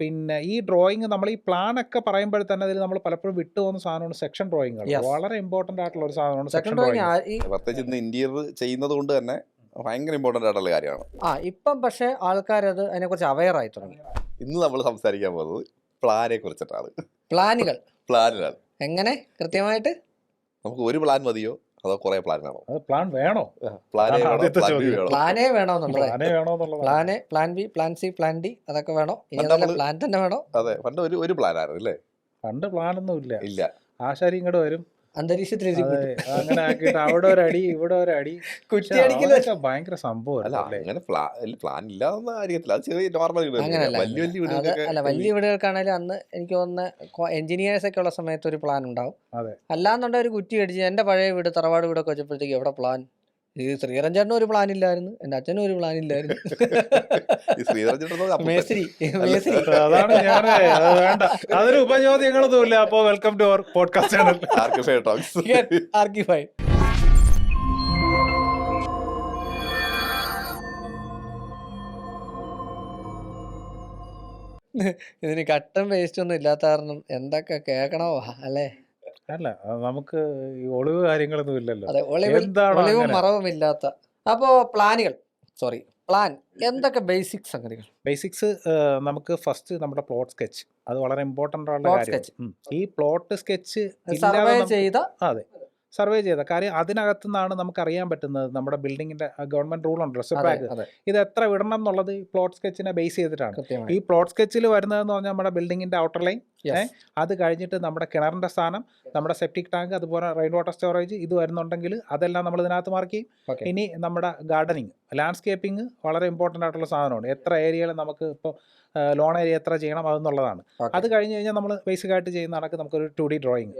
പിന്നെ ഈ ഡ്രോയിങ് നമ്മൾ ഈ പ്ലാൻ ഒക്കെ പറയുമ്പോൾ തന്നെ അതിൽ നമ്മൾ പലപ്പോഴും വിട്ടു പോകുന്ന സാധനമാണ് സെക്ഷൻ ഡ്രോയിങ് വളരെ ഇമ്പോർട്ടന്റ് ആയിട്ടുള്ള ഒരു സാധനമാണ് സെക്ഷൻ ഡ്രോയിങ് ഡ്രോയിങ് പ്രത്യേകിച്ച് ഇന്ന് ഇന്റീരിയർ ചെയ്യുന്നത് കൊണ്ട് തന്നെ ഭയങ്കര ഇമ്പോർട്ടന്റ് ആയിട്ടുള്ള കാര്യമാണ്. ആ ഇപ്പം പക്ഷേ ആൾക്കാരത് അതിനെക്കുറിച്ച് അവയർ ആയി തുടങ്ങി. ഇന്ന് നമ്മൾ സംസാരിക്കാൻ പോകുന്നത് പ്ലാനെ കുറിച്ചിട്ടാണ്. പ്ലാനുകൾ പ്ലാനുകൾ എങ്ങനെ? കൃത്യമായിട്ട്? നമുക്ക് ഒരു പ്ലാൻ മതിയോ? അതോ കുറെ പ്ലാൻ വേണോ? പ്ലാൻ വേണോ? പ്ലാൻ പ്ലാൻ പ്ലാനേ വേണോ? Plan plan B plan C plan D അതൊക്കെ വേണോ? പ്ലാൻ തന്നെ വേണോ? അതെ പണ്ട് ഒരു ഒരു പ്ലാൻ ആയിരുന്നു അല്ലേ? പണ്ട് പ്ലാനൊന്നും ഇല്ല. ഇല്ല. ആശാരി ഇങ്ങോട്ട് വരും. അന്തരീക്ഷത്തിൽ അതെ, അങ്ങനെ ആക്കിയിട്ട് അവിടെ ഇവിടെ ഭയങ്കര സംഭവം അല്ല അങ്ങനെ പ്ലാൻ അത് ചെറിയ നോർമൽ വലിയ വലിയ അല്ല വലിയ വീടുകൾക്കാണെങ്കിലും അന്ന് എനിക്ക് തോന്നുന്ന എഞ്ചിനീയേഴ്സ് ഒക്കെ ഉള്ള സമയത്ത് ഒരു പ്ലാൻ ഉണ്ടാവും. അതെ. അല്ലാന്നുണ്ടെങ്കിൽ ഒരു കുറ്റി അടിച്ച് എന്റെ പഴയ വീട് തറവാട് വീടൊക്കെ വെച്ചപ്പോഴത്തേക്ക് എവിടെ പ്ലാൻ ഈ ശ്രീരഞ്ജനും ഒരു പ്ലാൻ ഇല്ലായിരുന്നു. എന്റെ അച്ഛനും ഒരു പ്ലാൻ ഇല്ലായിരുന്നു. മേസ്ത്രി മേസ്ത്രി. അതാണ് ഞാൻ വേണ്ട. അതൊരു ഉപചോദ്യങ്ങളൊന്നും ഇല്ല അപ്പോ welcome to our podcast channel Archify ഇതിന് കട്ടൻ വേസ്റ്റ് ഒന്നും ഇല്ലാത്ത കാരണം എന്തൊക്കെ കേൾക്കണോ അല്ലേ? അല്ല നമുക്ക് ഒളിവ് കാര്യങ്ങളൊന്നും ഇല്ലല്ലോ. അതെ ഒളിവിൽ ഒളിവും മറവുമില്ലാത്ത. പ്ലാനുകൾ സോറി പ്ലാൻ എന്തൊക്കെ ബേസിക് സംഗതികൾ? ബേസിക്സ് നമുക്ക് ഫസ്റ്റ് നമ്മുടെ പ്ലോട്ട് സ്കെച്ച്. അത് വളരെ ഇമ്പോർട്ടന്റ് ആണ് കാര്യം. ഈ പ്ലോട്ട് സ്കെച്ച് സർവേ ചെയ്ത അതെ. സർവേ ചെയ്ത കാര്യം അതിനകത്തു നിന്നാണ് നമുക്ക് അറിയാൻ പറ്റുന്നത് നമ്മുടെ ബിൽഡിങ്ങിന്റെ ഗവൺമെന്റ് റൂൾ ഉണ്ട് സെപ്പാക്ക്. ഇത് എത്ര വിടണം എന്നുള്ളത് പ്ലോട്ട് സ്കെച്ചിനെ ബേസ് ചെയ്തിട്ടാണ്. ഈ പ്ലോട്ട് സ്കെച്ചിൽ വരുന്നതെന്ന് പറഞ്ഞാൽ നമ്മുടെ ബിൽഡിങ്ങിന്റെ ഔട്ടർ ലൈൻ അത് കഴിഞ്ഞിട്ട് നമ്മുടെ കിണറിന്റെ സ്ഥാനം നമ്മുടെ സെപ്റ്റിക് ടാങ്ക് അതുപോലെ റെയിൻ വാട്ടർ സ്റ്റോറേജ് ഇത് വരുന്നുണ്ടെങ്കിൽ അതെല്ലാം നമ്മൾ ഇതിനകത്ത് മാർക്ക് ചെയ്യും. ഇനി നമ്മുടെ ഗാർഡനിങ് ലാൻഡ്സ്കേപ്പിംഗ് വളരെ ഇമ്പോർട്ടന്റ് ആയിട്ടുള്ള സാധനമാണ്. എത്ര ഏരിയയിൽ നമുക്ക് ഇപ്പോൾ ലോൺ ഏരിയ എത്ര ചെയ്യണം അതെന്നുള്ളതാണ്. അത് കഴിഞ്ഞ് കഴിഞ്ഞാൽ നമ്മൾ ബേസിക് ആയിട്ട് ചെയ്യുന്ന കണക്ക് നമുക്കൊരു ടു ഡി ഡ്രോയിങ്.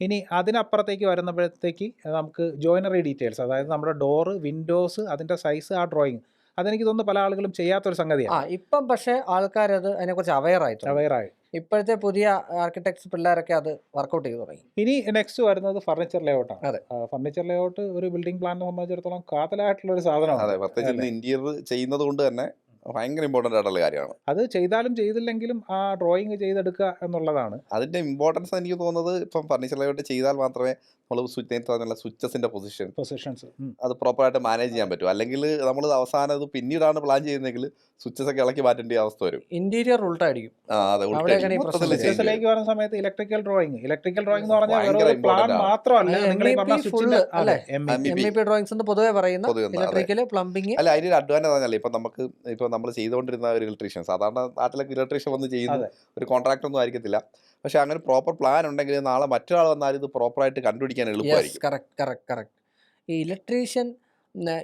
ഇനി അതിനപ്പുറത്തേക്ക് വരുമ്പോഴത്തേക്ക് നമുക്ക് ജോയിനറി ഡീറ്റെയിൽസ് അതായത് നമ്മുടെ ഡോറ് വിൻഡോസ് അതിന്റെ സൈസ് ആ ഡ്രോയിങ് അതെനിക്ക് തോന്നുന്നു പല ആളുകളും ചെയ്യാത്തൊരു സംഗതിയാണ് ഇപ്പം പക്ഷേ ആൾക്കാരത് അതിനെക്കുറിച്ച് അവെയർ ആയി അവെയർ ആയി. ഇപ്പോഴത്തെ പുതിയ ആർക്കിടെക്ട്സ് പിള്ളേരൊക്കെ അത് വർക്കൗട്ട് ചെയ്ത് തുടങ്ങി. ഇനി നെക്സ്റ്റ് വരുന്നത് ഫർണിച്ചർ ലേഔട്ടാണ് അതെ. ഫർണിച്ചർ ലേഔട്ട് ഒരു ബിൽഡിംഗ് പ്ലാനിനെ സംബന്ധിച്ചിടത്തോളം കാതലായിട്ടുള്ള ഒരു സാധനമാണ്. അതെ പ്രത്യേകിച്ച് ഇന്റീരിയർ ചെയ്യുന്നത് കൊണ്ട് തന്നെ ഭയങ്കര ഇമ്പോർട്ടന്റ് ആയിട്ടുള്ള കാര്യമാണ്. അത് ചെയ്താലും ചെയ്തില്ലെങ്കിലും ആ ഡ്രോയിങ് ചെയ്തെടുക്കുക എന്നുള്ളതാണ്. അതിന്റെ ഇമ്പോർട്ടൻസ് എനിക്ക് തോന്നുന്നത് ഇപ്പം ഫർണിച്ചർ ലൈവായിട്ട് ചെയ്താൽ മാത്രമേ നമ്മൾ സ്വിച്ച് നേരത്തെ പറഞ്ഞ സ്വിച്ചസിന്റെ പൊസിഷൻ പൊസിഷൻസ് അത് പ്രോപ്പറായിട്ട് മാനേജ് ചെയ്യാൻ പറ്റും. അല്ലെങ്കിൽ നമ്മൾ അവസാനം അത് പിന്നീടാണ് പ്ലാൻ ചെയ്യുന്നതെങ്കിൽ സ്വിച്ചസ് ഒക്കെ ഇളക്കി മാറ്റേണ്ട അവസ്ഥ വരും. ഇന്റീരിയർ ഉൾട്ടായിരിക്കും. വരുന്ന സമയത്ത് ഇലക്ട്രിക്കൽ ഡ്രോയിങ് ഇലക്ട്രിക്കൽ ഡ്രോയിങ് എന്ന് പറഞ്ഞാൽ പ്ലാൻ. മാത്രമല്ല. നിങ്ങൾ പറഞ്ഞ സ്വിച്ചിന്റെ അല്ലേ? M MEP. M E P drawings എന്ന് പൊതുവെ പറയുന്ന ഇലക്ട്രിക്കൽ പ്ലംബിങ് അല്ല അതിന്റെ ഒരു അഡ്വാൻസ് പറഞ്ഞാൽ ഇപ്പൊ നമുക്ക് ഇപ്പൊ നമ്മൾ ചെയ്തുകൊണ്ടിരുന്ന ഒരു ഇലക്ട്രീഷ്യൻ സാധാരണ നാട്ടിലൊക്കെ ഇലക്ട്രീഷ്യൻ വന്ന് ചെയ്യുന്ന ഒരു കോൺട്രാക്ടർ ഒന്നും ആയിരിക്കത്തില്ല. പക്ഷെ അങ്ങനെ പ്രോപ്പർ പ്ലാൻ ഉണ്ടെങ്കിൽ നാളെ മറ്റൊരാൾ വന്നാൽ ഇത് പ്രോപ്പറായിട്ട് കണ്ടുപിടിക്കാൻ യെസ് എളുപ്പമായിരിക്കും. കറക്റ്റ് കറക്റ്റ് കറക്റ്റ് ഈ ഇലക്ട്രീഷ്യൻ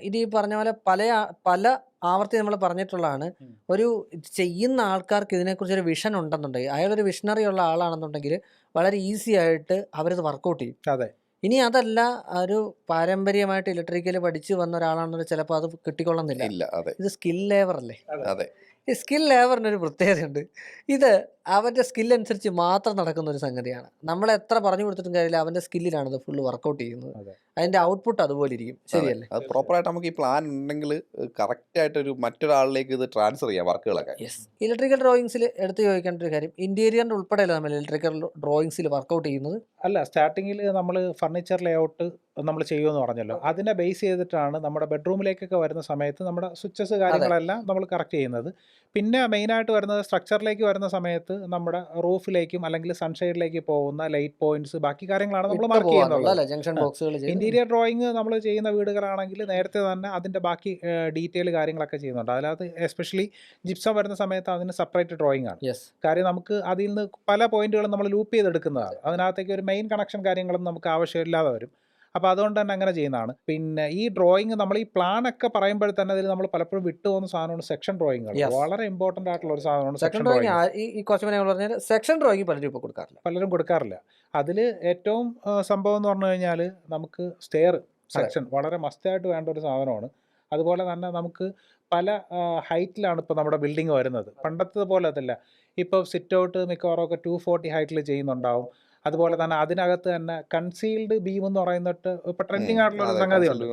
ഇത് ഈ പറഞ്ഞ പോലെ പല പല ആവർത്തി നമ്മൾ പറഞ്ഞിട്ടുള്ളതാണ്. ഒരു ചെയ്യുന്ന ആൾക്കാർക്ക് ഇതിനെക്കുറിച്ച് ഒരു വിഷൻ ഉണ്ടെന്നുണ്ടെങ്കിൽ അയാളൊരു വിഷണറി ഉള്ള ആളാണെന്നുണ്ടെങ്കിൽ വളരെ ഈസി ആയിട്ട് അവരത് വർക്കൗട്ട് ചെയ്യും. അതെ. ഇനി അതല്ല ഒരു പാരമ്പര്യമായിട്ട് ഇലക്ട്രിക്കൽ പഠിച്ചു വന്ന ഒരാളാണെന്നുണ്ടെങ്കിൽ ചിലപ്പോൾ അത് കിട്ടിക്കൊള്ളുന്നില്ല. ഇല്ല അതെ. ഇത് സ്കിൽ ലേവർ അല്ലേ? അതെ. ഈ സ്കിൽ ലേബറിന്റെ ഒരു പ്രത്യേകതയുണ്ട്. ഇത് അവന്റെ സ്കിൽ അനുസരിച്ച് മാത്രം നടക്കുന്ന ഒരു സംഗതിയാണ്. നമ്മൾ എത്ര പറഞ്ഞു കൊടുത്തിട്ടും കാര്യമില്ല അവന്റെ സ്കില്ലിലാണ് ഇത് ഫുള്ള് വർക്കൗട്ട് ചെയ്യുന്നത്. അതെ. അതിന്റെ ഔട്ട്പുട്ട് അതുപോലെ ഇരിക്കും. ശരിയല്ലേ? അത് പ്രോപ്പറായിട്ട് നമുക്ക് ഈ പ്ലാൻ ഉണ്ടെങ്കിൽ കറക്റ്റ് ആയിട്ട് ഒരു മറ്റൊരാളിലേക്ക് ഇത് ട്രാൻസ്ഫർ ചെയ്യാം വർക്കുകളൊക്കെ. യെസ് ഇലക്ട്രിക്കൽ ഡ്രോയിങ്സിൽ എടുത്ത് ചോദിക്കേണ്ട ഒരു കാര്യം ഇന്റീരിയറിന്റെ ഉൾപ്പെടെയല്ല നമ്മൾ ഇലക്ട്രിക്കൽ ഡ്രോയിങ്സിൽ വർക്കൗട്ട് ചെയ്യുന്നത്? അല്ല സ്റ്റാർട്ടിങ്ങിൽ നമ്മൾ ഫർണിച്ചർ ലേഔട്ട് നമ്മൾ ചെയ്യുമെന്ന് പറഞ്ഞല്ലോ. അതിനെ ബേസ് ചെയ്തിട്ടാണ് നമ്മുടെ ബെഡ്റൂമിലേക്കൊക്കെ വരുന്ന സമയത്ത് നമ്മുടെ സ്വിച്ചസ് കാര്യങ്ങളെല്ലാം നമ്മൾ കറക്റ്റ് ചെയ്യുന്നത്. പിന്നെ മെയിനായിട്ട് വരുന്നത് സ്ട്രക്ചറിലേക്ക് വരുന്ന സമയത്ത് നമ്മുടെ റൂഫിലേക്കും അല്ലെങ്കിൽ സൺഷെയ്ഡിലേക്ക് പോകുന്ന ലൈറ്റ് പോയിന്റ്സ് ബാക്കി കാര്യങ്ങളാണ് നമ്മൾ മാർക്ക് ചെയ്യുന്നത്. ഇന്റീരിയർ ഡ്രോയിങ് നമ്മൾ ചെയ്യുന്ന വീടുകളാണെങ്കിൽ നേരത്തെ തന്നെ അതിന്റെ ബാക്കി ഡീറ്റെയിൽ കാര്യങ്ങളൊക്കെ ചെയ്യുന്നുണ്ട്. അതിനകത്ത് എസ്പെഷ്യലി ജിപ്സം വരുന്ന സമയത്ത് അതിന് സെപ്പറേറ്റ് ഡ്രോയിങ് ആണ്. കാര്യം നമുക്ക് അതിൽ നിന്ന് പല പോയിന്റുകളും നമ്മൾ ലൂപ്പ് ചെയ്തെടുക്കുന്നതാണ്. അതിനകത്തേക്ക് ഒരു മെയിൻ കണക്ഷൻ കാര്യങ്ങളും നമുക്ക് ആവശ്യമില്ലാതെ വരും. അപ്പോൾ അതുകൊണ്ട് തന്നെ അങ്ങനെ ചെയ്യുന്നതാണ്. പിന്നെ ഈ ഡ്രോയിങ് നമ്മൾ ഈ പ്ലാൻ ഒക്കെ പറയുമ്പോൾ തന്നെ അതിൽ നമ്മൾ പലപ്പോഴും വിട്ടു പോകുന്ന സാധനമാണ് സെക്ഷൻ ഡ്രോയിങ്ങുകൾ വളരെ ഇമ്പോർട്ടന്റ് ആയിട്ടുള്ള ഒരു സാധനമാണ് സെക്ഷൻ ഡ്രോയിങ് ഡ്രോയിങ് ഈ പറഞ്ഞാൽ സെക്ഷൻ ഡ്രോയിങ് പലരും ഇപ്പോൾ കൊടുക്കാറില്ല. പലരും കൊടുക്കാറില്ല. അതിൽ ഏറ്റവും സംഭവം എന്ന് പറഞ്ഞു കഴിഞ്ഞാൽ നമുക്ക് സ്റ്റെയർ സെക്ഷൻ വളരെ മസ്റ്റായിട്ട് വേണ്ട ഒരു സാധനമാണ്. അതുപോലെ തന്നെ നമുക്ക് പല ഹൈറ്റിലാണ് ഇപ്പോൾ നമ്മുടെ ബിൽഡിംഗ് വരുന്നത്. പണ്ടത്തെ പോലെ അതല്ല. ഇപ്പോൾ സിറ്റ് ഔട്ട് മിക്കവാറും ഒക്കെ ടു ഫോർട്ടി ഹൈറ്റിൽ ചെയ്യുന്നുണ്ടാവും. അതുപോലെ തന്നെ അതിനകത്ത് തന്നെ കൺസീൽഡ് ബീം എന്ന് പറയുന്നിട്ട് ഇപ്പൊ ട്രെൻഡിങ് ആയിട്ടുള്ള ഒരു സംഗതിയുണ്ട്.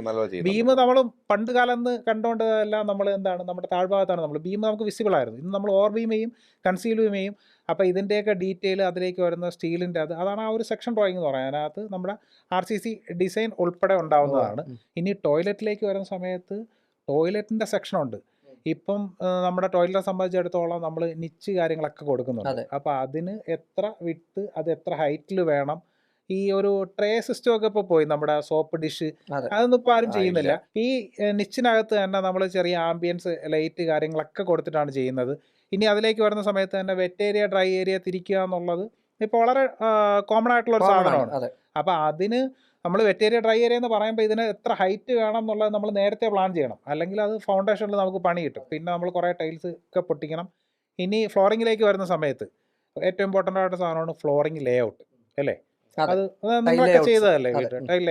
ബീം നമ്മൾ പണ്ട് കാലം കണ്ടുകൊണ്ടതെല്ലാം നമ്മൾ എന്താണ് നമ്മുടെ താഴ്ഭാഗത്താണ് നമ്മൾ. ബീം നമുക്ക് വിസിബിൾ ആയിരുന്നു. ഇന്ന് നമ്മൾ ഓർ ബീമയും കൺസീൽഡ് കൺസീൽ ഇതിന്റെയൊക്കെ അപ്പോൾ ഇതിന്റെയൊക്കെ ഡീറ്റെയിൽ അതിലേക്ക് വരുന്ന സ്റ്റീലിന്റെ അത് അതാണ് ആ ഒരു സെക്ഷൻ ഡ്രോയിങ് എന്ന് പറയുന്നത്. അതിനകത്ത് നമ്മുടെ ആർ സി സി ഡിസൈൻ ഉൾപ്പെടെ ഉണ്ടാവുന്നതാണ്. ഇനി ടോയ്ലറ്റിലേക്ക് വരുന്ന സമയത്ത് ടോയ്ലറ്റിന്റെ സെക്ഷൻ സെക്ഷനുണ്ട് ഇപ്പം നമ്മുടെ ടോയ്ലറ്റിനെ സംബന്ധിച്ചിടത്തോളം നമ്മൾ നിച്ച് കാര്യങ്ങളൊക്കെ കൊടുക്കുന്നുണ്ട്. അപ്പോൾ അതിന് എത്ര വിട്ട് അത് എത്ര ഹൈറ്റിൽ വേണം? ഈ ഒരു ട്രേ സിസ്റ്റം ഒക്കെ ഇപ്പോൾ പോയി നമ്മുടെ സോപ്പ് ഡിഷ് അതൊന്നും ഇപ്പോൾ ആരും ചെയ്യുന്നില്ല. ഈ നിച്ചിനകത്ത് തന്നെ നമ്മൾ ചെറിയ ആംബിയൻസ് ലൈറ്റ് കാര്യങ്ങളൊക്കെ കൊടുത്തിട്ടാണ് ചെയ്യുന്നത്. ഇനി അതിലേക്ക് വരുന്ന സമയത്ത് തന്നെ വെറ്റ് ഏരിയ ഡ്രൈ ഏരിയ തിരിക്കുക എന്നുള്ളത് ഇപ്പോൾ വളരെ കോമൺ ആയിട്ടുള്ള ഒരു. സാധനമാണ്. അപ്പോൾ അതിന് നമ്മൾ വെറ്റ് ഏരിയ ഡ്രൈ ഏരിയ എന്ന് പറയുമ്പോൾ ഇതിന് എത്ര ഹൈറ്റ് വേണം എന്നുള്ളത് നമ്മൾ നേരത്തെ പ്ലാൻ ചെയ്യണം. അല്ലെങ്കിൽ അത് ഫൗണ്ടേഷനിൽ നമുക്ക് പണി കിട്ടും. പിന്നെ നമ്മൾ കുറേ ടൈൽസ് ഒക്കെ പൊട്ടിക്കണം. ഇനി ഫ്ലോറിങ്ങിലേക്ക് വരുന്ന സമയത്ത് ഏറ്റവും ഇമ്പോർട്ടന്റ് ആയിട്ട് സാധനമാണ് ഫ്ലോറിങ് ലേ ഔട്ട് അല്ലേ? അത്. നിങ്ങളൊക്കെ. ചെയ്തതല്ലേ. ടൈൽ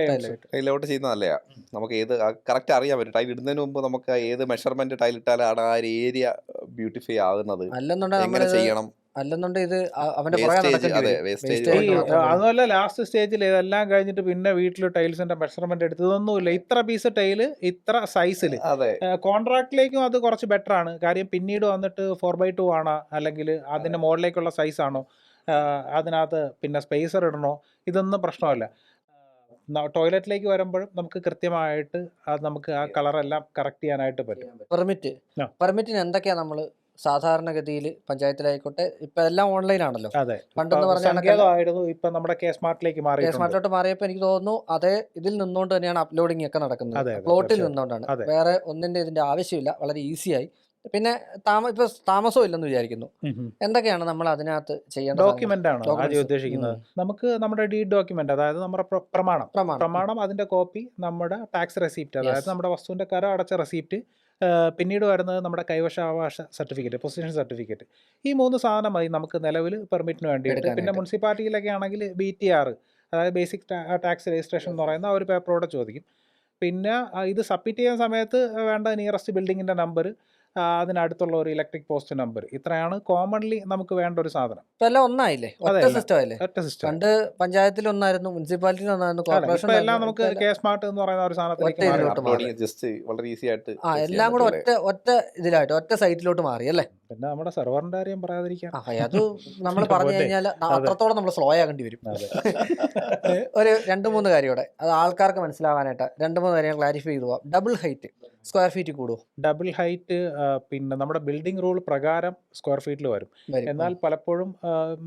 നമുക്ക് ഏത് കറക്റ്റ് അറിയാൻ പറ്റും. ടൈൽ ഇടുന്നതിന് മുമ്പ് നമുക്ക് ഏത് മെഷർമെന്റ് ടൈൽ ഇട്ടാലാണ് ആ ഒരു ഏരിയ ബ്യൂട്ടിഫൈ ആകുന്നത്? അല്ലെന്നുണ്ടെങ്കിൽ എങ്ങനെ ചെയ്യണം? അല്ലെന്നുണ്ടെങ്കിൽ ഇത് അവന്റെ പുറകെ Wastage, നടക്കേണ്ടി അതെ, വരും. wastage Wastage ഈ മാത്രം കൊണ്ട്. അതുമല്ല ലാസ്റ്റ് സ്റ്റേജിൽ ഇതെല്ലാം കഴിഞ്ഞിട്ട് പിന്നെ വീട്ടിൽ ടൈൽസിന്റെ മെഷർമെന്റ് എടുത്ത് ഇതൊന്നുമില്ല. ഇത്ര പീസ് ടൈൽ ഇത്ര സൈസിൽ അതെ. കോൺട്രാക്റ്റിലേക്കും അത് കുറച്ച് ബെറ്റർ ആണ്. കാര്യം പിന്നീട് വന്നിട്ട് ഫോർ ബൈ ടു ആണോ? അല്ലെങ്കിൽ അതിന്റെ മുകളിലേക്കുള്ള സൈസ് ആണോ? ആ, അതിനകത്ത് പിന്നെ സ്പേസർ ഇടണോ? ഇതൊന്നും പ്രശ്നമല്ല. ടോയ്ലറ്റിലേക്ക് വരുമ്പോഴും നമുക്ക് കൃത്യമായിട്ട് അത് നമുക്ക് ആ കളറെല്ലാം കറക്റ്റ് ചെയ്യാനായിട്ട് പറ്റും. പെർമിറ്റ് ആ. പെർമിറ്റിന് എന്തൊക്കെയാ നമ്മൾ സാധാരണഗതിയിൽ പഞ്ചായത്തിലായിക്കോട്ടെ ഇപ്പൊ എല്ലാം ഓൺലൈനാണല്ലോ അതെ. പണ്ടെന്ന് ഇപ്പൊ പറഞ്ഞ കണക്കല്ല സങ്കേതമായിരുന്നു ഇപ്പൊ നമ്മുടെ കെ സ്മാർട്ടിലേക്ക് മാറി സ്മാർട്ടിലോട്ട് മാറിയപ്പോൾ എനിക്ക് തോന്നുന്നു അതേ ഇതിൽ നിന്നുകൊണ്ട് തന്നെയാണ് അപ്ലോഡിംഗ് ഒക്കെ നടക്കുന്നത്. പ്ലോട്ടിൽ നിന്നുകൊണ്ടാണ്. വേറെ ഒന്നിന്റെ ഇതിന്റെ ആവശ്യമില്ല വളരെ ഈസിയായി പിന്നെ താമ ഇപ്പൊ താമസവും ഇല്ലെന്ന് വിചാരിക്കുന്നു. എന്തൊക്കെയാണ് നമ്മൾ അതിനകത്ത് ചെയ്യേണ്ടത് ഡോക്യുമെന്റ് ആണ്? ആദ്യം ഉദ്ദേശിക്കുന്നത്. നമുക്ക് നമ്മുടെ ഡീ ഡോക്യുമെന്റ് അതായത് നമ്മുടെ പ്ര- പ്രമാണം. പ്രമാണം. പ്രമാണം അതിന്റെ കോപ്പി നമ്മുടെ ടാക്സ് റെസിപ്റ്റ് അതായത് നമ്മുടെ വസ്തുവിന്റെ കരം അടച്ച റെസിപ്റ്റ് പിന്നീട് വരുന്നത് നമ്മുടെ കൈവശാവകാശ സർട്ടിഫിക്കറ്റ് പൊസിഷൻ സർട്ടിഫിക്കറ്റ്. ഈ മൂന്ന് സാധനം മതി നമുക്ക് നിലവിൽ പെർമിറ്റിന് വേണ്ടിയിട്ട്. പിന്നെ. മുനിസിപ്പാലിറ്റിയിലൊക്കെ ആണെങ്കിൽ ബി ടി ആർ അതായത് ബേസിക് ടാക്സ് രജിസ്ട്രേഷൻ എന്ന് പറയുന്ന ആ ഒരു പേപ്പറോടെ ചോദിക്കും. പിന്നെ ഇത് സബ്മിറ്റ് ചെയ്യുന്ന സമയത്ത് വേണ്ട നിയറസ്റ്റ് ബിൽഡിങ്ങിന്റെ നമ്പർ അതിനടുത്തുള്ള ഒരു ഇലക്ട്രിക് പോസ്റ്റ് നമ്പർ ഇത്രയാണ് കോമൺലി നമുക്ക് വേണ്ട ഒരു സാധനം. ഇപ്പൊ എല്ലാം ഒന്നായില്ലേ? ഒറ്റ സിസ്റ്റം അല്ലേ ഒറ്റ സിസ്റ്റം പണ്ട് പഞ്ചായത്തിൽ ഒന്നായിരുന്നു മുനിസിപ്പാലിറ്റിയിൽ ഒന്നായിരുന്നു കോർപ്പറേഷൻ എല്ലാം നമുക്ക് കെ സ്മാർട്ട് എന്ന് പറയുന്ന ഒരു സാധനത്തിലേക്ക് ജസ്റ്റ് വളരെ ഈസി ആയിട്ട് ആ എല്ലാം കൂടെ ഒറ്റ ഒറ്റ ഇതിലായിട്ട് ഒറ്റ സൈറ്റിലോട്ട് മാറി അല്ലേ? പിന്നെ നമ്മുടെ സെർവറിന്റെ കാര്യം പറയാതിരിക്കാം. ആ അത് നമ്മൾ പറഞ്ഞു കഴിഞ്ഞാൽ അത്രത്തോളം നമ്മൾ സ്ലോ ആകേണ്ടി വരും. ഒരു രണ്ട് മൂന്ന് കാര്യമൂടെ അത് ആൾക്കാർക്ക് മനസ്സിലാവാനായിട്ട് രണ്ട് മൂന്ന് കാര്യങ്ങൾ ക്ലാരിഫൈ ചെയ്തു പോവാം. ഡബിൾ ഹൈറ്റ് സ്ക്വയർ ഫീറ്റ് കൂടുമോ ഡബിൾ ഹൈറ്റ് പിന്നെ നമ്മുടെ ബിൽഡിംഗ് റൂൾ പ്രകാരം സ്ക്വയർ ഫീറ്റിൽ വരും. എന്നാൽ പലപ്പോഴും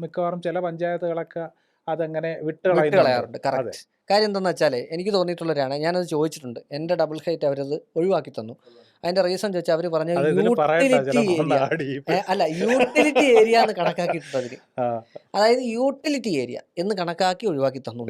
മിക്കവാറും ചില പഞ്ചായത്തുകളൊക്കെ അതങ്ങനെ വിട്ട് കാര്യം എന്താണെന്ന് വെച്ചാൽ എനിക്ക് തോന്നിയിട്ടുള്ളവരാണ് ഞാനത് ചോദിച്ചിട്ടുണ്ട്. എന്റെ ഡബിൾ ഹൈറ്റ് അവരത് ഒഴിവാക്കി തന്നു. അതിന്റെ റീസൺ ചോദിച്ചാൽ അവർ പറഞ്ഞു യൂട്ടിലിറ്റി ഏരിയ അല്ല യൂട്ടിലിറ്റി ഏരിയ എന്ന് കണക്കാക്കിയിട്ടുണ്ട് അതിന് അതായത് യൂട്ടിലിറ്റി ഏരിയ എന്ന് കണക്കാക്കി ഒഴിവാക്കി തന്നു.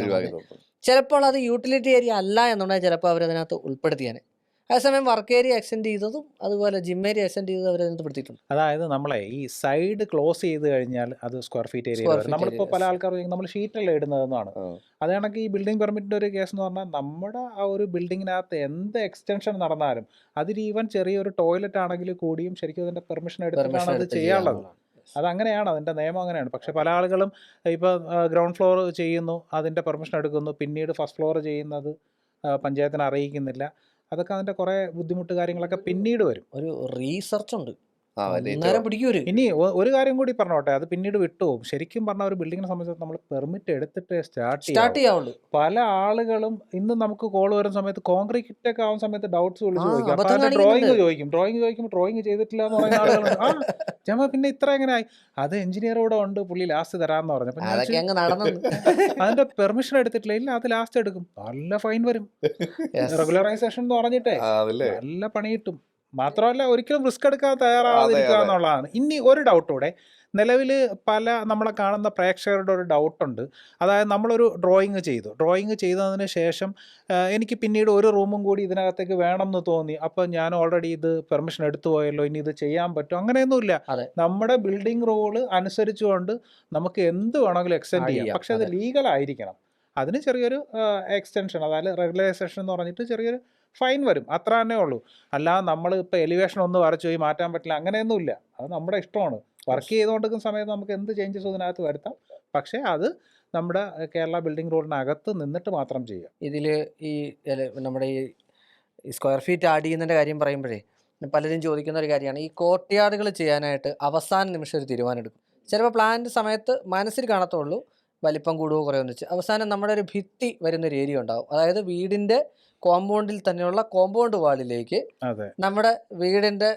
ചിലപ്പോൾ അത് യൂട്ടിലിറ്റി ഏരിയ അല്ല എന്നുണ്ടെങ്കിൽ ചിലപ്പോൾ അവരതിനകത്ത് ഉൾപ്പെടുത്തിയാനെ. അതേസമയം വർക്ക് ഏരിയ എക്സ്റ്റെൻഡ് ചെയ്തതും അതുപോലെ ജിം ഏരിയ എക്സ്റ്റെൻഡ് ചെയ്തതും അവരെ പെടുത്തിയിട്ടുണ്ട് അതായത് നമ്മളെ ഈ സൈഡ് ക്ലോസ് ചെയ്ത് കഴിഞ്ഞാൽ അത് സ്ക്വയർ ഫീറ്റ് ഏരിയ നമ്മളിപ്പോൾ പല ആൾക്കാർ ആൾക്കാരും നമ്മൾ ഷീറ്റല്ലേ ഇടുന്നതെന്നാണ് അതാണെങ്കിൽ അത് കണക്ക് ഈ ബിൽഡിംഗ് പെർമിറ്റിന്റെ ഒരു കേസ് എന്ന് പറഞ്ഞാൽ നമ്മുടെ ആ ഒരു ബിൽഡിങ്ങിനകത്ത് എന്ത് എക്സ്റ്റൻഷൻ നടന്നാലും അതിൽ ഈവൻ ചെറിയൊരു ടോയ്ലറ്റ് ആണെങ്കിൽ കൂടിയും ശരിക്കും അതിന്റെ പെർമിഷൻ എടുത്തിട്ടാണ് അത് ചെയ്യാനുള്ളത്. അതങ്ങനെയാണ് അത് അങ്ങനെയാണ് അതിന്റെ നിയമം അങ്ങനെയാണ്. പക്ഷേ പല ആളുകളും ഇപ്പോൾ ഗ്രൗണ്ട് ഫ്ലോർ ചെയ്യുന്നു അതിന്റെ പെർമിഷൻ എടുക്കുന്നു പിന്നീട് ഫസ്റ്റ് ഫ്ലോർ ചെയ്യുന്നത് പഞ്ചായത്തിനെ അറിയിക്കുന്നില്ല. അതൊക്കെ അതിന്റെ കുറേ ബുദ്ധിമുട്ട് കാര്യങ്ങളൊക്കെ പിന്നീട് വരും. ഒരു റീസെർച്ച് ഉണ്ട്. ഇനി ഒരു കാര്യം കൂടി പറഞ്ഞോട്ടെ അത് പിന്നീട് വിട്ടുപോകും ശരിക്കും പറഞ്ഞ ഒരു ബിൽഡിങ്ങിനെ സംബന്ധിച്ച് നമ്മൾ പെർമിറ്റ് എടുത്തിട്ട് സ്റ്റാർട്ട് സ്റ്റാർട്ട് ചെയ്യാം ചെയ്യാവുള്ളൂ. പല ആളുകളും ഇന്ന് നമുക്ക് കോൾ വരുന്ന സമയത്ത് കോൺക്രീറ്റ് ഒക്കെ ആവുന്ന സമയത്ത് ഡൗട്ട്സ് വിളിച്ച് ചോദിക്കും. ഡ്രോയിങ് ചോദിക്കും. ഡ്രോയിങ് ചോദിക്കുമ്പോൾ ഡ്രോയിങ് ചെയ്തിട്ടില്ല എന്ന് പറയുന്ന ആളുകളുണ്ട് ആ ജമ പിന്നെ ഇത്ര എങ്ങനെ ആയി? അത് എഞ്ചിനീയർ കൂടെ ഉണ്ട് പുള്ളി ലാസ്റ്റ് തരാന്ന് പറഞ്ഞു. അതിന്റെ പെർമിഷൻ എടുത്തിട്ടില്ല. ഇല്ല അത് ലാസ്റ്റ് എടുക്കും. നല്ല ഫൈൻ വരും. റെഗുലറൈസേഷൻ എന്ന് പറഞ്ഞിട്ടേ. നല്ല പണി കിട്ടും. മാത്രമല്ല ഒരിക്കലും റിസ്ക് എടുക്കാൻ തയ്യാറാവാതിരിക്കുക എന്നുള്ളതാണ്. ഇനി ഒരു ഡൗട്ടോടെ. നിലവിൽ പല നമ്മളെ കാണുന്ന പ്രേക്ഷകരുടെ ഒരു ഡൗട്ടുണ്ട്. അതായത് നമ്മളൊരു ഡ്രോയിങ് ചെയ്തു. ഡ്രോയിങ് ചെയ്തതിന് ശേഷം എനിക്ക് പിന്നീട് ഒരു റൂമും കൂടി ഇതിനകത്തേക്ക് വേണം എന്ന് തോന്നി. അപ്പോൾ ഞാൻ ഓൾറെഡി ഇത് പെർമിഷൻ എടുത്തു പോയല്ലോ. ഇനി ഇത് ചെയ്യാൻ പറ്റും അങ്ങനെയൊന്നുമില്ല. നമ്മുടെ ബിൽഡിംഗ് റൂൾ അനുസരിച്ചുകൊണ്ട് നമുക്ക് എന്ത് വേണമെങ്കിലും എക്സ്റ്റെൻഡ് ചെയ്യാം. പക്ഷെ അത് അതെ. ലീഗൽ ആയിരിക്കണം. അതിന് ചെറിയൊരു എക്സ്റ്റൻഷൻ അതായത് റെഗുലൈസേഷൻ എന്ന് പറഞ്ഞിട്ട് ചെറിയൊരു ഫൈൻ വരും. അത്ര തന്നെ ഉള്ളൂ. അല്ലാതെ നമ്മൾ ഇപ്പോൾ എലിവേഷൻ ഒന്ന് വരച്ചു പോയി മാറ്റാൻ പറ്റില്ല അങ്ങനെയൊന്നുമില്ല അത് നമ്മുടെ ഇഷ്ടമാണ്. വർക്ക് ചെയ്തുകൊണ്ടിരിക്കുന്ന സമയത്ത് നമുക്ക് എന്ത് ചേഞ്ചസ് ഇതിനകത്ത് വരുത്താം. പക്ഷേ അത് നമ്മുടെ കേരള ബിൽഡിംഗ് റൂളിനകത്ത് നിന്നിട്ട് മാത്രം ചെയ്യാം. ഇതിൽ ഈ നമ്മുടെ ഈ സ്ക്വയർ ഫീറ്റ് ആഡ് ചെയ്യുന്നതിന്റെ കാര്യം പറയുമ്പോഴേ പലരും ചോദിക്കുന്ന ഒരു കാര്യമാണ്. ഈ കോർട്ട്യാർഡുകൾ ചെയ്യാനായിട്ട് അവസാന നിമിഷം ഒരു തീരുമാനം എടുക്കും ചിലപ്പോൾ പ്ലാനിന്റെ സമയത്ത് മനസ്സിൽ കാണത്തുള്ളൂ. വലിപ്പം കൂടുകയോ കുറയോ എന്ന് വെച്ച്. അവസാനം നമ്മുടെ ഒരു ഭിത്തി വരുന്ന ഒരു ഏരിയ ഉണ്ടാവും. അതായത് വീടിന്റെ കോമ്പൗണ്ടിൽ തന്നെയുള്ള കോമ്പൗണ്ട് വാളിലേക്ക് നമ്മുടെ വീടിന്റെ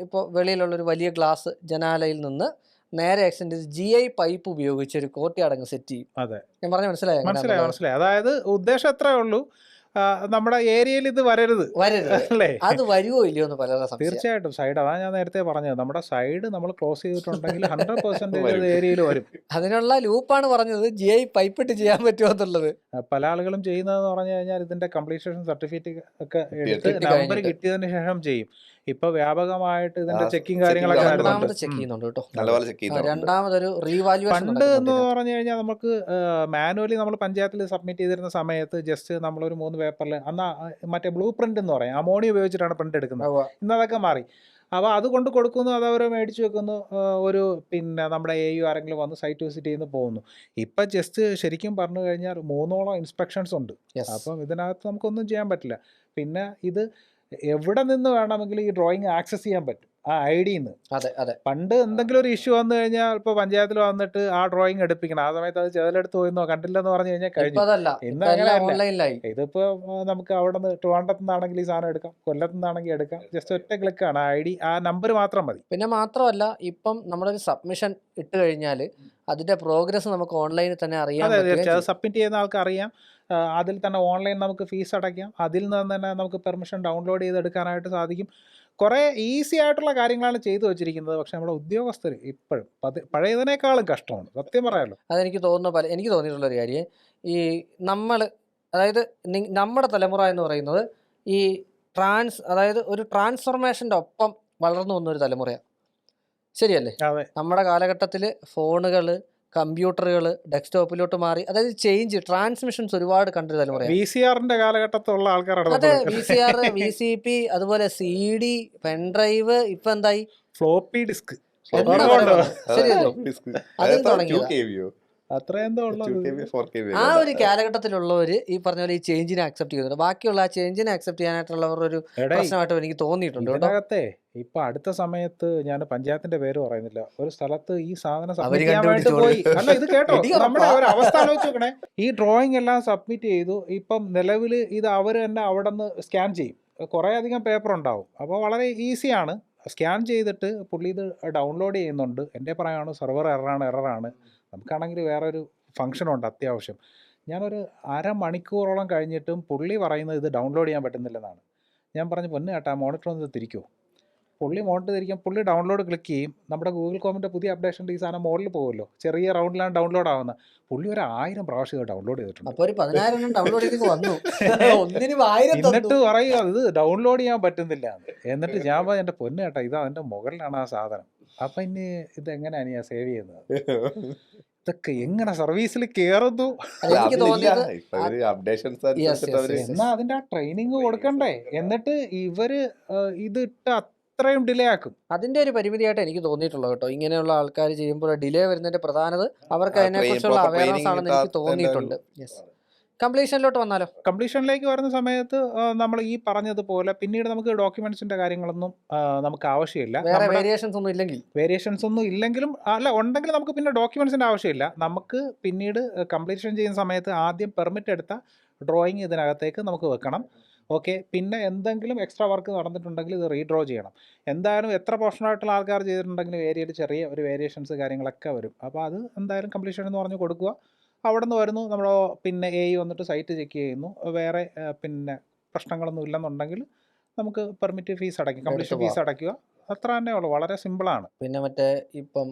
ഇപ്പോൾ വെളിയിലുള്ള ഒരു വലിയ ഗ്ലാസ് ജനാലയിൽ നിന്ന് നേരെ എക്സ്റ്റെൻഡ് ജി ഐ പൈപ്പ് ഉപയോഗിച്ച് ഒരു കോട്ടി അടങ്ങ് സെറ്റ് ചെയ്യും. അതെ. ഞാൻ പറഞ്ഞ മനസ്സിലായോ? മനസ്സിലായി? മനസ്സിലായി. അതായത് ഉദ്ദേശം എത്രയേ ഉള്ളൂ? നമ്മുടെ ഏരിയയിൽ ഇത് വരരുത്. വരരുത്. അല്ലേ? അത് വരുമോ ഇല്ലയോ എന്ന് തീർച്ചയായിട്ടും. സൈഡ് അതാണ് ഞാൻ നേരത്തെ പറഞ്ഞത്. നമ്മുടെ സൈഡ് നമ്മൾ ക്ലോസ് ചെയ്തിട്ടുണ്ടെങ്കിൽ ഹൺഡ്രഡ് പെർസെന്റേജ്. ഏരിയയിൽ വരും. അതിനുള്ള ലൂപ്പാണ് പറഞ്ഞത്. ജി ഐ പൈപ്പ് ഇട്ട് ചെയ്യാൻ പറ്റുമോ എന്നുള്ളത്. പല ആളുകളും ചെയ്യുന്നതെന്ന് പറഞ്ഞു കഴിഞ്ഞാൽ ഇതിന്റെ കംപ്ലീഷൻ സർട്ടിഫിക്കറ്റ് ഒക്കെ എടുത്ത് നമ്പർ കിട്ടിയതിന് ശേഷം ചെയ്യും. ഇപ്പൊ വ്യാപകമായിട്ട് ഇതിന്റെ ചെക്കിംഗ് ചെക്കിങ് കാര്യങ്ങളൊക്കെ. രണ്ടാമത് ചെക്ക് ചെയ്യുന്നുണ്ട് കേട്ടോ. രണ്ടാമതൊരു റീവാലുവേഷൻ പണ്ട് എന്ന് പറഞ്ഞു കഴിഞ്ഞാൽ നമുക്ക് മാനുവലി നമ്മൾ പഞ്ചായത്തിൽ സബ്മിറ്റ് ചെയ്തിരുന്ന സമയത്ത് ജസ്റ്റ് നമ്മളൊരു മൂന്ന് പേപ്പറിൽ അന്ന് മറ്റേ ബ്ലൂ പ്രിന്റ് എന്ന് പറയും. അമോണി ഉപയോഗിച്ചിട്ടാണ് പ്രിന്റ് എടുക്കുന്നത്. ഇന്ന് അതൊക്കെ മാറി. അപ്പോൾ അത് കൊണ്ട് കൊടുക്കുന്നു അത് അവർ മേടിച്ച് വെക്കുന്നു ഒരു പിന്നെ നമ്മുടെ എ യു ആരെങ്കിലും വന്ന് സൈറ്റ് വിസിറ്റ് ചെയ്യുന്നു പോകുന്നു. ഇപ്പം ജസ്റ്റ് ശരിക്കും പറഞ്ഞു കഴിഞ്ഞാൽ മൂന്നോളം ഇൻസ്പെക്ഷൻസ് ഉണ്ട്. അപ്പം ഇതിനകത്ത് നമുക്കൊന്നും ചെയ്യാൻ പറ്റില്ല. പിന്നെ ഇത് എവിടെ നിന്ന് വേണമെങ്കിലും ഈ ഡ്രോയിങ് ആക്സസ് ചെയ്യാൻ പറ്റും. ആ ഐ ഡിയിൽ നിന്ന് അതെ അതെ. പണ്ട് എന്തെങ്കിലും ഒരു ഇഷ്യൂ വന്നു കഴിഞ്ഞാൽ ഇപ്പൊ പഞ്ചായത്തിൽ വന്നിട്ട് ആ ഡ്രോയിങ് എടുപ്പിക്കണം. ആ സമയത്ത് അത് ചെതലെടുത്ത് പോയിന്നോ കണ്ടില്ലെന്ന് പറഞ്ഞു കഴിഞ്ഞാൽ കഴിഞ്ഞു. ഇതിപ്പോ നമുക്ക് അവിടെ നിന്ന് ട്രിവാൻഡ്രത്ത് നിന്നാണെങ്കിൽ ഈ സാധനം എടുക്കാം. കൊല്ലത്ത് നിന്നാണെങ്കിൽ എടുക്കാം. ജസ്റ്റ് ഒറ്റ ക്ലിക്കാണ്. ഐ ഡി ആ നമ്പർ മാത്രം മതി. പിന്നെ മാത്രമല്ല ഇപ്പം നമ്മളൊരു സബ്മിഷൻ ഇട്ട് കഴിഞ്ഞാൽ അതിന്റെ പ്രോഗ്രസ് നമുക്ക് ഓൺലൈനിൽ തന്നെ അറിയാം സബ്മിറ്റ് ചെയ്യുന്ന ആൾക്ക് അറിയാം. അതിൽ തന്നെ ഓൺലൈൻ നമുക്ക് ഫീസ് അടയ്ക്കാം. അതിൽ നിന്ന് തന്നെ നമുക്ക് പെർമിഷൻ ഡൗൺലോഡ് ചെയ്തെടുക്കാനായിട്ട് സാധിക്കും. കുറേ ഈസി ആയിട്ടുള്ള കാര്യങ്ങളാണ് ചെയ്തു വെച്ചിരിക്കുന്നത്. പക്ഷെ നമ്മുടെ ഉദ്യോഗസ്ഥർ ഇപ്പോഴും പഴയതിനേക്കാളും കഷ്ടമാണ്. സത്യം പറയാമല്ലോ അതെനിക്ക് തോന്നുന്ന പല എനിക്ക് തോന്നിയിട്ടുള്ള ഒരു കാര്യം ഈ നമ്മൾ അതായത് നമ്മുടെ തലമുറ എന്ന് പറയുന്നത് ഈ ട്രാൻസ് അതായത് ഒരു ട്രാൻസ്ഫോർമേഷന്റെ ഒപ്പം വളർന്നു വന്ന ഒരു തലമുറയാണ്. ശരിയല്ലേ? നമ്മുടെ കാലഘട്ടത്തിൽ ഫോണുകൾ കമ്പ്യൂട്ടറുകൾ ഡെസ്ക്ടോപ്പിലോട്ട് മാറി. അതായത് ചേഞ്ച് ട്രാൻസ്മിഷൻസ് ഒരുപാട് കണ്ടൊരു തലമുറ വി സി ആറിന്റെ കാലഘട്ടത്തുള്ള ആൾക്കാരാണ് അതെ V C R V C P അതുപോലെ സി ഡി പെൻഡ്രൈവ് ഇപ്പൊ എന്തായി? ഫ്ലോപ്പി ഡിസ്ക് ശരിയല്ലോ. അതും തുടങ്ങിയതാ. ആ ഒരു കാലഘട്ടത്തിലുള്ളവർ ഈ പറഞ്ഞ പോലെ ഈ ചേഞ്ചിനെ അക്സെപ്റ്റ് ചെയ്യുന്നുണ്ട്. ബാക്കിയുള്ള ആ ചേഞ്ചിനെ അക്സെപ്റ്റ് ചെയ്യാനായിട്ടുള്ളവർ ഒരു പ്രശ്നമായിട്ട് എനിക്ക് തോന്നിയിട്ടുണ്ട് ഇതിനകത്തെ ഇപ്പൊ അടുത്ത സമയത്ത് ഞാൻ പഞ്ചായത്തിന്റെ പേര് പറയുന്നില്ല. ഒരു സ്ഥലത്ത് ഈ സാധനം. പോയി. അല്ല ഇത് കേട്ടോ നമ്മുടെ ഒരു അവസ്ഥ ആലോചിച്ചോക്കണേ ഈ ഡ്രോയിങ് എല്ലാം സബ്മിറ്റ് ചെയ്തു. ഇപ്പം നിലവിൽ ഇത് അവർ തന്നെ അവിടെ നിന്ന് സ്കാൻ ചെയ്യും. കുറേ അധികം പേപ്പർ ഉണ്ടാവും. അപ്പോൾ വളരെ ഈസിയാണ് സ്കാൻ ചെയ്തിട്ട് പുള്ളി ഇത് ഡൗൺലോഡ് ചെയ്യുന്നുണ്ട്. എന്റെ പറയാണ് സെർവർ എററാണ് എററാണ് നമുക്കാണെങ്കിൽ വേറൊരു ഒരു ഉണ്ട് അത്യാവശ്യം. ഞാനൊരു അരമണിക്കൂറോളം കഴിഞ്ഞിട്ടും പുള്ളി പറയുന്നത് ഇത് ഡൗൺലോഡ് ചെയ്യാൻ പറ്റുന്നില്ലെന്നാണ്. ഞാൻ പറഞ്ഞു പൊന്നു കേട്ടാ മോണിറ്റർ ഒന്ന് തിരിക്കുമോ പുള്ളി മോണിറ്റർ തിരിക്കാൻ പുള്ളി ഡൗൺലോഡ് ക്ലിക്ക് ചെയ്യും. നമ്മുടെ ഗൂഗിൾ കോമിന്റെ പുതിയ അപ്ഡേഷന്റെ ഈ സാധനം മുകളിൽ പോകുമല്ലോ? ചെറിയ റൗണ്ടിലാണ് ഡൗൺലോഡ് ആവുന്നത് പുള്ളി ഒരു ആയിരം പ്രാവശ്യം ഡൗൺലോഡ് ചെയ്തിട്ടുണ്ട്. അപ്പോൾ ഒരു പതിനായിരം ഡൗൺലോഡ് ചെയ്ത് വന്നു. എന്നിട്ട് പറയുക ഇത് ഡൗൺലോഡ് ചെയ്യാൻ പറ്റുന്നില്ല. എന്നിട്ട് ഞാൻ എന്റെ പൊന്നു കേട്ടാ ഇത് അതിന്റെ മുകളിലാണ് ആ സാധനം. അപ്പം ഇനി ഇത് എങ്ങനെയാണ് ഞാൻ സേവ് ചെയ്യുന്നത്? ഇതൊക്കെ എങ്ങനെ സർവീസിൽ yes. എന്നാ അതിന്റെ ആ ട്രെയിനിങ് കൊടുക്കണ്ടേ? എന്നിട്ട് ഇവർ ഇത് ഇട്ട് അത്രയും ഡിലേ ആക്കും. അതിന്റെ ഒരു പരിമിതിയായിട്ട് എനിക്ക് തോന്നിയിട്ടുള്ളത് കേട്ടോ. ഇങ്ങനെയുള്ള ആൾക്കാർ ചെയ്യുമ്പോൾ ഡിലേ വരുന്നതിന്റെ പ്രധാനത അവർക്ക് അതിനെ അതിനെക്കുറിച്ചുള്ള അവയർനെസ് ആണെന്ന് എനിക്ക് തോന്നിയിട്ടുണ്ട്. യെസ് കംപ്ലീഷനിലോട്ട് വന്നാലോ? കംപ്ലീഷനിലേക്ക് വരുന്ന സമയത്ത് നമ്മൾ ഈ പറഞ്ഞതുപോലെ പിന്നീട് നമുക്ക് ഡോക്യുമെന്റ്സിന്റെ കാര്യങ്ങളൊന്നും നമുക്ക് ആവശ്യമില്ല. വേറെ വേരിയേഷൻസ് ഒന്നും ഇല്ലെങ്കിൽ. വേരിയേഷൻസ് ഒന്നും ഇല്ലെങ്കിലും അല്ല ഉണ്ടെങ്കിൽ നമുക്ക് പിന്നെ ഡോക്യുമെന്റ്സിന്റെ ആവശ്യമില്ല. നമുക്ക് പിന്നീട് കംപ്ലീഷൻ ചെയ്യുന്ന സമയത്ത് ആദ്യം പെർമിറ്റ് എടുത്ത ഡ്രോയിങ് ഇതിനകത്തേക്ക് നമുക്ക് വെക്കണം. ഓക്കെ പിന്നെ എന്തെങ്കിലും എക്സ്ട്രാ വർക്ക് നടന്നിട്ടുണ്ടെങ്കിൽ ഇത് റീഡ്രോ ചെയ്യണം. എന്തായാലും എത്ര പ്രൊഫഷണലായിട്ടുള്ള ആൾക്കാർ ചെയ്തിട്ടുണ്ടെങ്കിലും ഏരിയയിൽ ചെറിയ ഒരു വേരിയേഷൻസ് കാര്യങ്ങളൊക്കെ വരും. അപ്പോൾ അത് എന്തായാലും കംപ്ലീഷൻ എന്ന് പറഞ്ഞ് കൊടുക്കുക. അവിടെ നിന്ന് വരുന്നു. നമ്മൾ പിന്നെ എ വന്നിട്ട് സൈറ്റ് ചെക്ക് ചെയ്യുന്നു. വേറെ പിന്നെ പ്രശ്നങ്ങളൊന്നും ഇല്ലെന്നുണ്ടെങ്കിൽ നമുക്ക് പെർമിറ്റ് ഫീസ് അടയ്ക്കും. കംപ്ലീഷൻ ഫീസ് അടയ്ക്കുക. അത്ര തന്നെ ഉള്ളൂ. വളരെ സിമ്പിളാണ് പിന്നെ മറ്റേ ഇപ്പം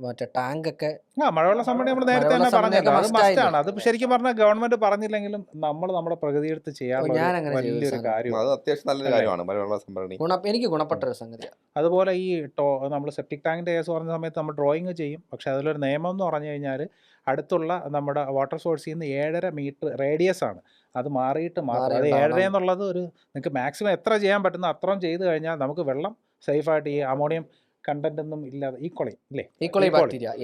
മറ്റേ ടാങ്ക് ഒക്കെ ആ മഴവെള്ള സംഭരണി നമ്മൾ നേരത്തെ തന്നെ പറഞ്ഞല്ലോ അത് മസ്റ്റാണ് അത് ശരിക്കും പറഞ്ഞാൽ ഗവൺമെന്റ് പറഞ്ഞില്ലെങ്കിലും നമ്മൾ നമ്മുടെ പ്രകൃതിയെടുത്ത് ചെയ്യാൻ വലിയൊരു. കാര്യം അത് അത്യാവശ്യം നല്ലൊരു കാര്യമാണ് സംഭരണി. എനിക്ക് ഗുണപ്പെട്ട ഒരു സംഗതിയാണ് അതുപോലെ ഈ ടോ നമ്മൾ സെപ്റ്റിക് ടാങ്കിന്റെ കേസ് പറഞ്ഞ സമയത്ത് നമ്മൾ ഡ്രോയിങ് ചെയ്യും. പക്ഷെ അതിലൊരു നിയമം എന്ന് പറഞ്ഞു കഴിഞ്ഞാൽ അടുത്തുള്ള നമ്മുടെ വാട്ടർ സോഴ്സിൽ നിന്ന് ഏഴര മീറ്റർ റേഡിയസ് ആണ്. അത് മാറിയിട്ട് മാറും അത്. ഏഴര എന്നുള്ളത് ഒരു നിങ്ങൾക്ക് മാക്സിമം എത്ര ചെയ്യാൻ പറ്റുന്ന അത്രയും ചെയ്ത് കഴിഞ്ഞാൽ നമുക്ക് വെള്ളം സേഫായിട്ട് ഈ അമോണിയം കണ്ടന്റ് ഒന്നും ഇല്ലാതെ ഈക്വളി ഇല്ലേ?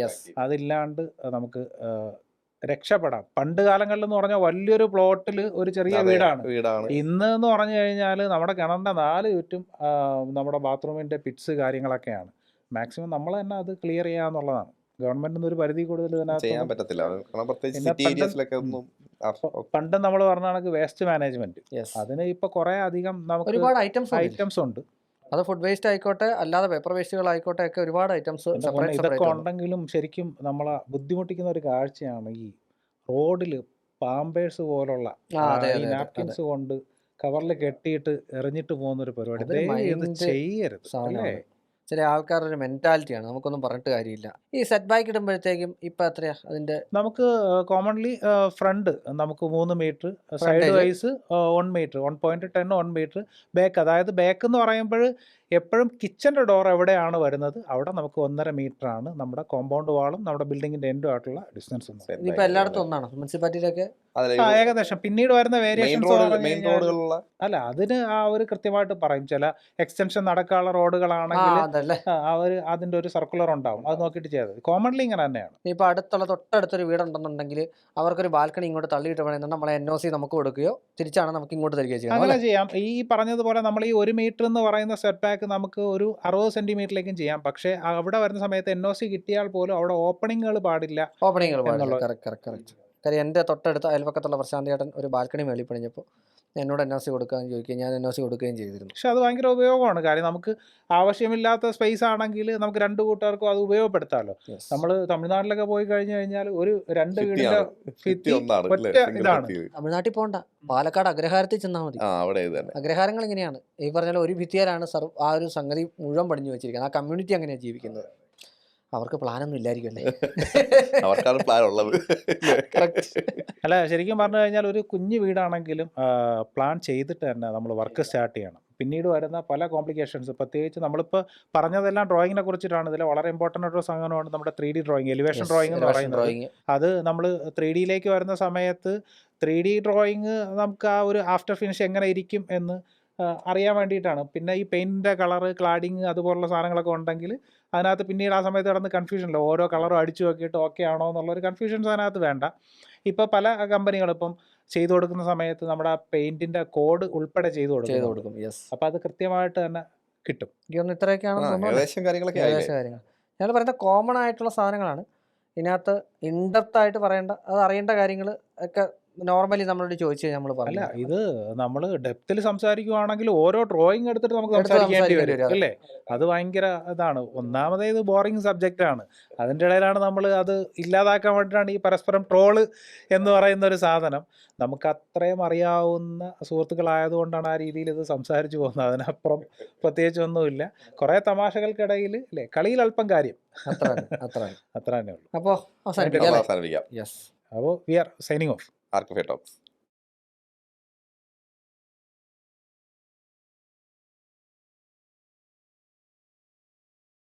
യെസ് അതില്ലാണ്ട് നമുക്ക് രക്ഷപ്പെടാം. പണ്ട് കാലങ്ങളിൽ എന്ന് പറഞ്ഞാൽ വലിയൊരു പ്ലോട്ടിൽ ഒരു ചെറിയ വീടാണ്. വീടാണ്. ഇന്ന് എന്ന് പറഞ്ഞു കഴിഞ്ഞാൽ നമ്മുടെ കിണറിന്റെ നാല് ചുറ്റും നമ്മുടെ ബാത്റൂമിന്റെ പിറ്റ്സ് കാര്യങ്ങളൊക്കെയാണ്. മാക്സിമം നമ്മൾ തന്നെ അത് ക്ലിയർ ചെയ്യാന്നുള്ളതാണ് ഗവൺമെന്റിന് ഒരു പരിധി കൂടുതൽ ചെയ്യാൻ പറ്റത്തില്ല. പണ്ട് നമ്മൾ പറഞ്ഞ കണക്ക് വേസ്റ്റ് മാനേജ്മെന്റ് അതിന് ഇപ്പൊ കുറെ അധികം നമുക്ക് ഐറ്റംസ് ഉണ്ട്. അത് ഫുഡ് വേസ്റ്റ് ആയിക്കോട്ടെ അല്ലാതെ പേപ്പർ വേസ്റ്റുകൾ ആയിക്കോട്ടെ ഒക്കെ ഒരുപാട് ഐറ്റംസ് ഇതൊക്കെ ഉണ്ടെങ്കിലും ശരിക്കും നമ്മളെ ബുദ്ധിമുട്ടിക്കുന്ന ഒരു കാഴ്ചയാണ് ഈ റോഡിൽ പാമ്പേഴ്സ് പോലുള്ള നാപ്കിൻസ് കൊണ്ട് കവറിൽ കെട്ടിയിട്ട് എറിഞ്ഞിട്ട് പോകുന്ന ഒരു പരിപാടി ചെയ്യരുത് അല്ലേ? ചില ആൾക്കാരുടെ ഒരു മെന്റാലിറ്റിയാണ് നമുക്കൊന്നും പറഞ്ഞിട്ട് കാര്യമില്ല. ഈ സെറ്റ് ബാക്ക് ഇടുമ്പോഴത്തേക്കും ഇപ്പൊ എത്രയാ അതിന്റെ? നമുക്ക് കോമൺലി ഫ്രണ്ട് നമുക്ക് മൂന്ന് metre side wise one metre one point ten one metre back അതായത് ബാക്ക് എന്ന് പറയുമ്പോൾ എപ്പോഴും കിച്ചന്റെ ഡോർ എവിടെയാണ് വരുന്നത്? അവിടെ നമുക്ക് ഒന്നര മീറ്റർ ആണ് നമ്മുടെ കോമ്പൗണ്ട് വാളും നമ്മുടെ ബിൽഡിങ്ങിന്റെ എൻഡും ആയിട്ടുള്ള ഡിസ്റ്റൻസ് ഇപ്പൊ എല്ലായിടത്തും ഒന്നാണ്. മുനിസിപ്പാലിറ്റിയിലൊക്കെ ആ ഏകദേശം. പിന്നീട് വരുന്ന വേരിയേഷൻസ് റോഡ് മെയിൻ റോഡുകളുള്ള അല്ല അതിന് ആ ഒരു കൃത്യമായിട്ട് പറയും. ചില എക്സ്റ്റൻഷൻ നടക്കാനുള്ള ആ റോഡുകളാണെങ്കിൽ അതല്ലേ അവർ അതിന്റെ ഒരു സർക്കുലർ ഉണ്ടാവും. അത് നോക്കിയിട്ട് ചെയ്തത് കോമൺലി ഇങ്ങനെ തന്നെയാണ്. ഇപ്പൊ അടുത്തുള്ള തൊട്ടടുത്തൊരു വീടുണ്ടെന്നുണ്ടെങ്കിൽ അവർക്കൊരു ബാൽക്കണി ഇങ്ങോട്ട് തള്ളിയിട്ട് വേണമെങ്കിൽ നമ്മളെ എൻ ഒ സി നമുക്ക് കൊടുക്കുകയോ തിരിച്ചാണ് നമുക്ക് ഇങ്ങോട്ട് തരികയോ ചെയ്യാം. അങ്ങനെ ചെയ്യാം. ഈ പറഞ്ഞതുപോലെ നമ്മൾ ഈ ഒരു മീറ്റർ എന്ന് പറയുന്ന സെറ്റ് ബാക്ക് നമുക്ക് ഒരു അറുപത് സെന്റിമീറ്ററിലേക്കും ചെയ്യാം. പക്ഷേ അവിടെ വരുന്ന സമയത്ത് എൻ ഒ സി കിട്ടിയാൽ പോലും അവിടെ ഓപ്പണിങ്ങുകൾ പാടില്ല ഓപ്പണിങ്ങുകൾ പാടില്ല. കറക്റ്റ് കറക്റ്റ് കറക്റ്റ് കാര്യം എന്റെ തൊട്ടടുത്ത അയൽപക്കത്തുള്ള പ്രശാന്ത് ചേട്ടൻ ഒരു ബാൽക്കണി മേളിൽ പണിഞ്ഞപ്പോൾ എന്നോട് എൻ ഒ സി കൊടുക്കാമെന്ന് ചോദിക്കുകയും ഞാൻ എൻ ഒ സി കൊടുക്കുകയും ചെയ്തിരുന്നു. പക്ഷെ അത് ഭയങ്കര ഉപയോഗമാണ്. കാര്യം നമുക്ക് ആവശ്യമില്ലാത്ത സ്പേസ് ആണെങ്കിൽ നമുക്ക് രണ്ട് കൂട്ടുകാർക്കും അത് ഉപയോഗപ്പെടുത്താമല്ലോ നമ്മൾ തമിഴ്നാട്ടിലൊക്കെ പോയി കഴിഞ്ഞു കഴിഞ്ഞാൽ ഒരു രണ്ട് വീടിന്റെ ഒറ്റ ഇതാണ്. തമിഴ്നാട്ടിൽ പോകണ്ട പാലക്കാട് അഗ്രഹാരത്തിൽ ചെന്നാൽ മതി. അഗ്രഹാരങ്ങൾ ഇങ്ങനെയാണ്. ഈ പറഞ്ഞാൽ ഒരു ഭിത്തിയാലാണ് സർ ആ ഒരു സംഗതി മുഴുവൻ പടിഞ്ഞു വെച്ചിരിക്കുന്നത്. ആ കമ്മ്യൂണിറ്റി അങ്ങനെയാണ് ജീവിക്കുന്നത്. അവർക്ക് പ്ലാനൊന്നും ഇല്ലായിരിക്കും അല്ലേ അവർക്കാണ് പ്ലാൻ ഉള്ളത്. അല്ല ശരിക്കും പറഞ്ഞു കഴിഞ്ഞാൽ ഒരു കുഞ്ഞു വീടാണെങ്കിലും പ്ലാൻ ചെയ്തിട്ട് തന്നെ നമ്മൾ വർക്ക് സ്റ്റാർട്ട് ചെയ്യണം. പിന്നീട് വരുന്ന പല കോംപ്ലിക്കേഷൻസ് പ്രത്യേകിച്ച് നമ്മളിപ്പോൾ പറഞ്ഞതെല്ലാം ഡ്രോയിങ്ങിനെ കുറിച്ചിട്ടാണ്. ഇതിൽ വളരെ ഇമ്പോർട്ടന്റ് ആയിട്ടുള്ള സംഗതിയാണ് നമ്മുടെ three D drawing elevation drawing എന്ന് പറയുന്നത്. അത് നമ്മൾ ത്രീ ഡിയിലേക്ക് വരുന്ന സമയത്ത് ത്രീ ഡി ഡ്രോയിങ് നമുക്ക് ആ ഒരു ആഫ്റ്റർ ഫിനിഷ് എങ്ങനെ ഇരിക്കും എന്ന് അറിയാൻ വേണ്ടിയിട്ടാണ്. പിന്നെ ഈ പെയിന്റിന്റെ കളറ് ക്ലാഡിങ് അതുപോലുള്ള സാധനങ്ങളൊക്കെ ഉണ്ടെങ്കിൽ അതിനകത്ത് പിന്നീട് ആ സമയത്ത് കിടന്ന് കൺഫ്യൂഷനില്ല ഓരോ കളറും അടിച്ചു നോക്കിയിട്ട് ഓക്കെ ആണോ എന്നുള്ളൊരു കൺഫ്യൂഷൻസ് അതിനകത്ത് വേണ്ട. ഇപ്പോൾ പല കമ്പനികളും ഇപ്പം ചെയ്തു കൊടുക്കുന്ന സമയത്ത് നമ്മുടെ പെയിന്റിന്റെ കോഡ് ഉൾപ്പെടെ ചെയ്തു കൊടുക്കും. അപ്പോൾ അത് കൃത്യമായിട്ട് തന്നെ കിട്ടും. ഇത്രയൊക്കെയാണ് ആ, ഞങ്ങൾ പറയുന്ന കോമൺ ആയിട്ടുള്ള സാധനങ്ങളാണ്. ഇതിനകത്ത് ഇൻഡെപ്ത് ആയിട്ട് പറയേണ്ട അത് അറിയേണ്ട കാര്യങ്ങൾ ഒക്കെ നോർമലി നമ്മളോട് ചോദിച്ചു കഴിഞ്ഞാൽ നമ്മൾ അല്ല പറഞ്ഞു ഇത് നമ്മൾ ഡെപ്തിൽ സംസാരിക്കുവാണെങ്കിൽ ഓരോ ഡ്രോയിങ് എടുത്തിട്ട് നമുക്ക് എടുത്ത് സംസാരിക്കേണ്ടി സംസാരിക്കേണ്ടി വരും വരും, അല്ലേ? അത് ഭയങ്കര ഇതാണ്. ഒന്നാമതേ ഇത് ബോറിങ് സബ്ജക്റ്റ് ആണ്. അതിന്റെ ഇടയിലാണ് നമ്മൾ അത് ഇല്ലാതാക്കാൻ വേണ്ടിയിട്ടാണ് ഈ പരസ്പരം ട്രോൾ എന്ന് പറയുന്ന ഒരു സാധനം. നമുക്ക് അത്രയും അറിയാവുന്ന സുഹൃത്തുക്കളായതുകൊണ്ടാണ് ആ രീതിയിൽ ഇത് സംസാരിച്ചു പോകുന്നത്. അതിനപ്പുറം പ്രത്യേകിച്ച് ഒന്നുമില്ല. കുറേ തമാശകൾക്കിടയിൽ അല്ലേ? കളിയിൽ അല്പം കാര്യം. അത്ര തന്നെ, അത്ര തന്നെ. അത്ര തന്നെ ഉള്ളൂ അപ്പോൾ അവസാനിപ്പിക്കാം നമ്മൾ അല്ലേ? അവസാനിപ്പിക്കാം. യെസ് അപ്പോൾ we are signing off Archify talks